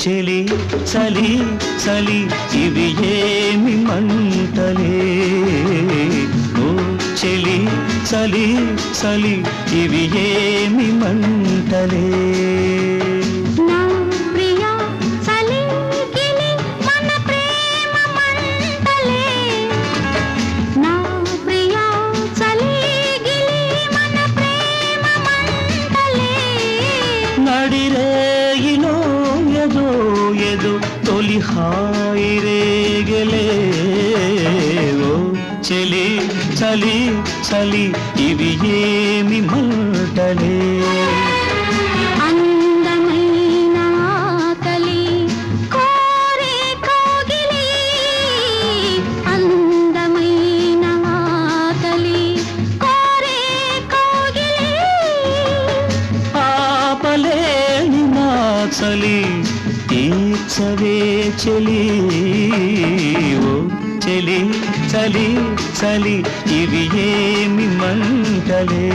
చలి చలి చలి ఇవి ఏమి మంటలే. ఓ చలి చలి చలి ఇవి ఏమి మంటలే. తొలి హాయి రేగలేవో చలి చలి చలి ఇవి ఏమి మంటలే చవే చెలి ఓ చెలి చలి చలి ఇవి ఏమి మంటలే.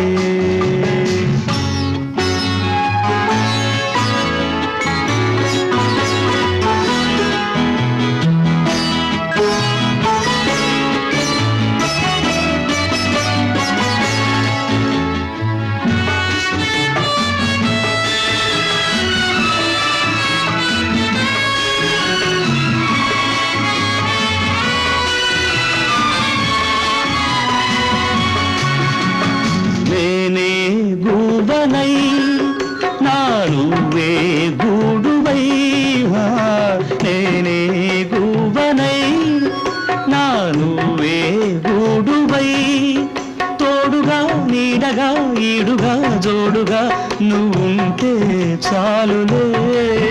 నువ్వు ఉంటే చాలులే.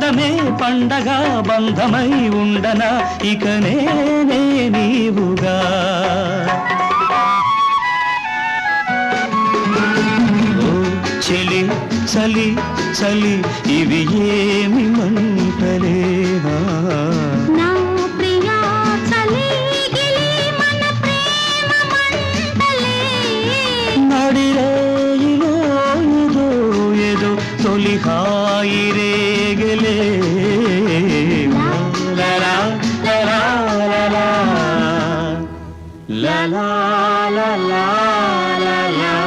బంధమే పండగ బంధమై ఉండన? ఇక నేనే నీవుగా. చలి చలి చలి ఇవి ఏ la la la la la la.